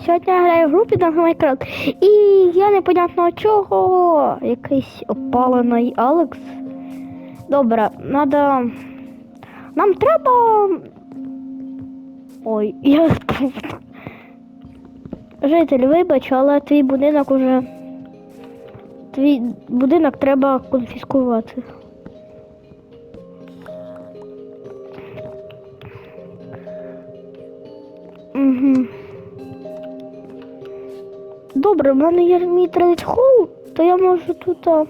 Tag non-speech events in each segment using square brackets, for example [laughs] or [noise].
сьогодні я граю в групі на Майнкрафт. І я непонятно чого. Якийсь опалений Алекс. Добре, надо. Нам треба. Ой, [laughs] я. Житель, вибач, але твій будинок уже. Твій будинок треба конфіскувати. Добре, в мене є мій трейд холл, то я можу тут. У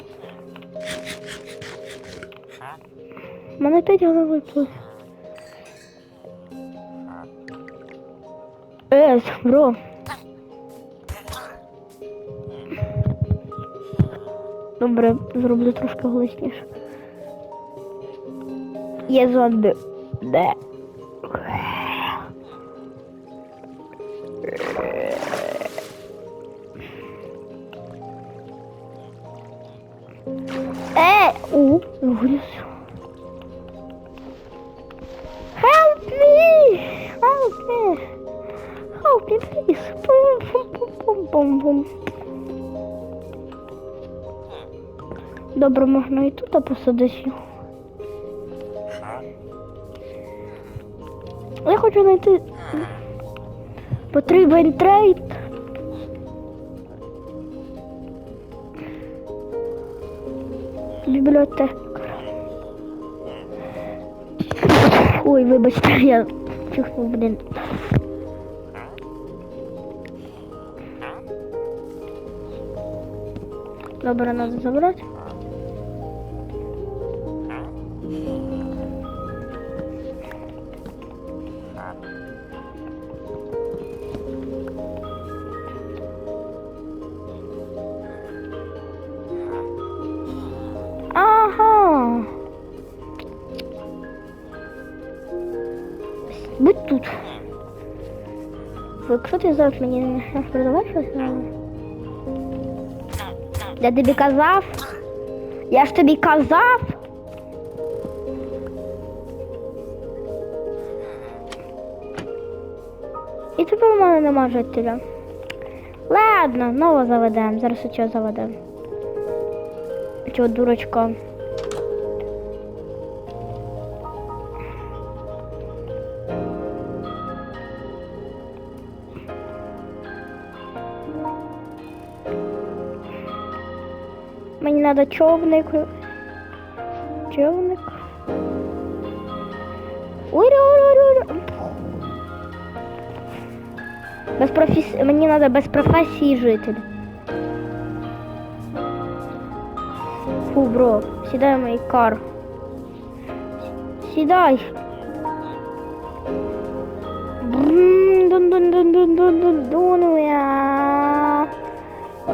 мене 5 голови плюс. Е, бро. Добре, зроблю трошки голосніше. Є зомбі. Де? Е, у, виліз. Help me! Help me! Help me, please! Пум, пум, пум, пум, пум. Добре, можна і тут посадити. Я хочу знайти потрібен трейд. Бібліотека. Ой, вибачте, я чихнув, блін. Добре, надо забрати. Тут. Якщо ти зараз мені не почнеш продавати щось, ну... Я тобі казав. Я ж тобі казав. І тепер у мене нема жителя. Ладно, нового заведемо. Зараз заведемо. Чого дурочка. Мені треба човник. Човник. Без професі... Мені треба без професії житель. Фу, бро, сідай в мій кар. Сідай.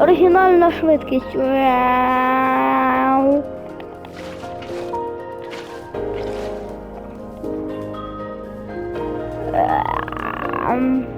Оригінальна швидкість. Um,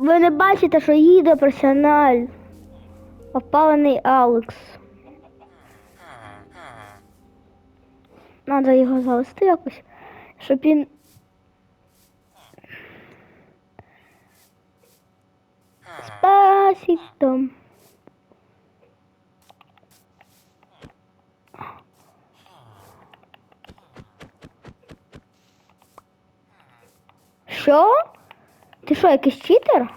Ви не бачите, що їде персональ. Опалений Алекс. Надо його завести якось, щоб він. Спасибо. Що? Ти що, якийсь читер?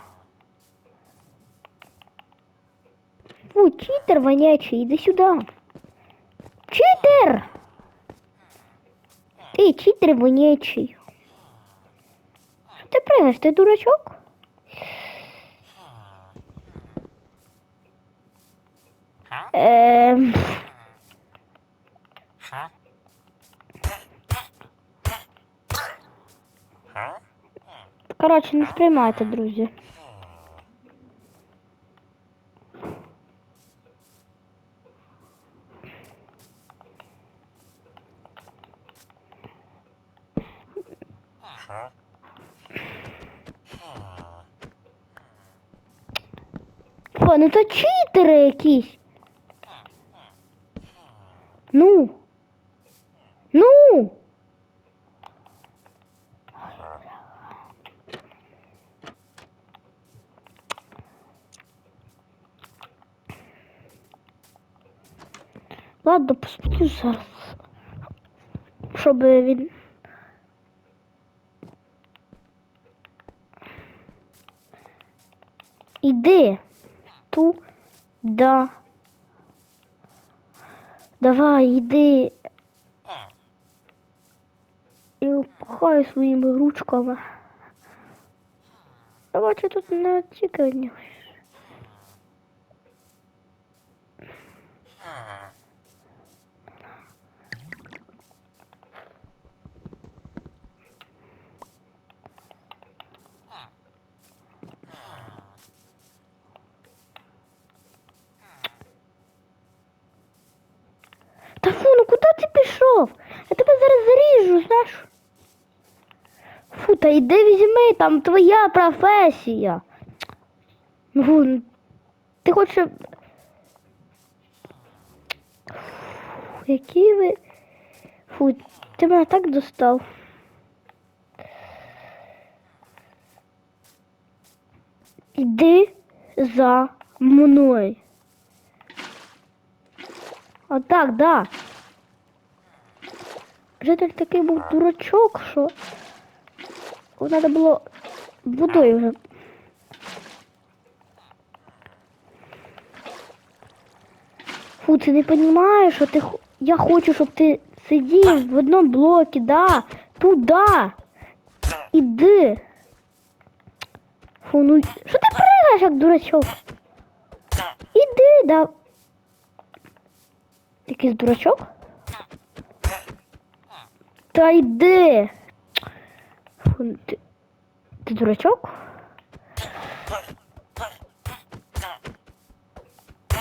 Фу, читер вонячий, іди сюди. Читер! Ти читер вонячий. Що ти пригаєш, ти дурачок? Huh? Коротше, не сприймайте, друзі. О, ну то читери якісь. Ну. Ну. Ладно, посмотрю зараз. Щоб він. Іди. Туда. Давай, іди. І пхай своїми ручками. Давайте тут не тільки від нього. Та фу, ну куди ти пішов? Я тебе зараз заріжу. Фу, та йди візьми, там твоя професія. Ну, ти хочеш. Які ви. Фу, ти мене так достав. Іди за мною. Отак, да. Житель такий був дурачок, що треба було водою вже. Фу, ти не розумієш, що ти я хочу, щоб ти сидів в одному блокі, да. Туда. Іди. Фу, ну що ти пригаєш, як дурачок? Іди, да. Якийсь дурачок? Та йди. Ти, ти дурачок?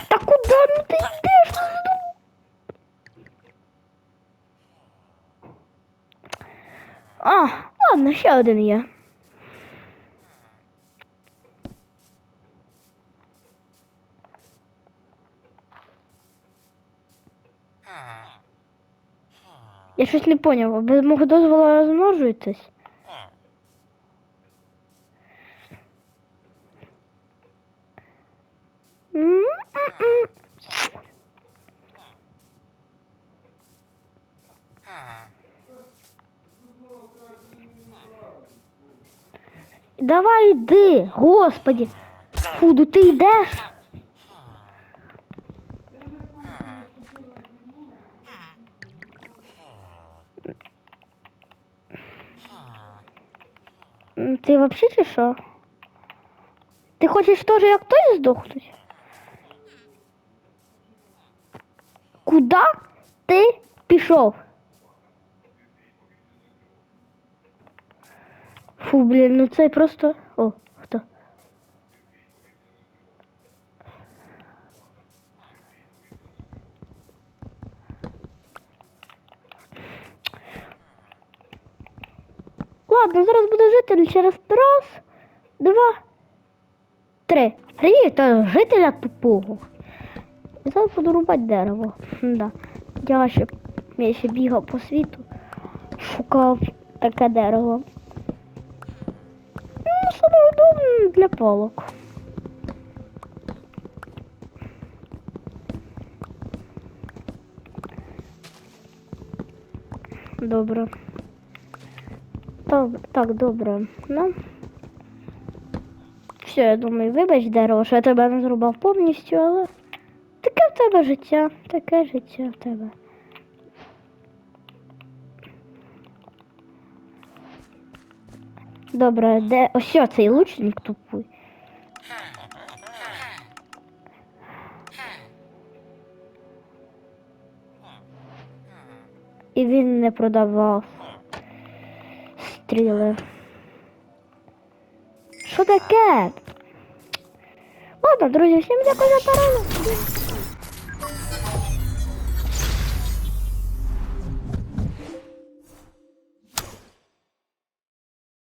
Та куди ну ти йдеш? А, ладно, ще один є. Я щось не поняв. Без мого дозволу розмножуєтесь? Давай йди, господи. Фуду, ти йдеш? Ти вообще чи що? Ти хочеш теж як той? Куда ти пішов? Фу, блін, ну це просто. О, Ладно, зараз буде житель через раз, два, три. Рі, то жителя тупого. І зараз буду рубати дерево. Да. Я ще, я ще бігав по світу, шукав таке дерево. Ну, саме удобне для палок. Добре. Так, так, добре. Ну. Все, я думаю, вибач, дорож, я тебе не зрубав повністю, але таке в тебе життя, таке життя в тебе. Добре, де... Ось цей лучник тупий. І він не продавав стріли. Що таке? Ладно, друзі, всім дякую за перегляд.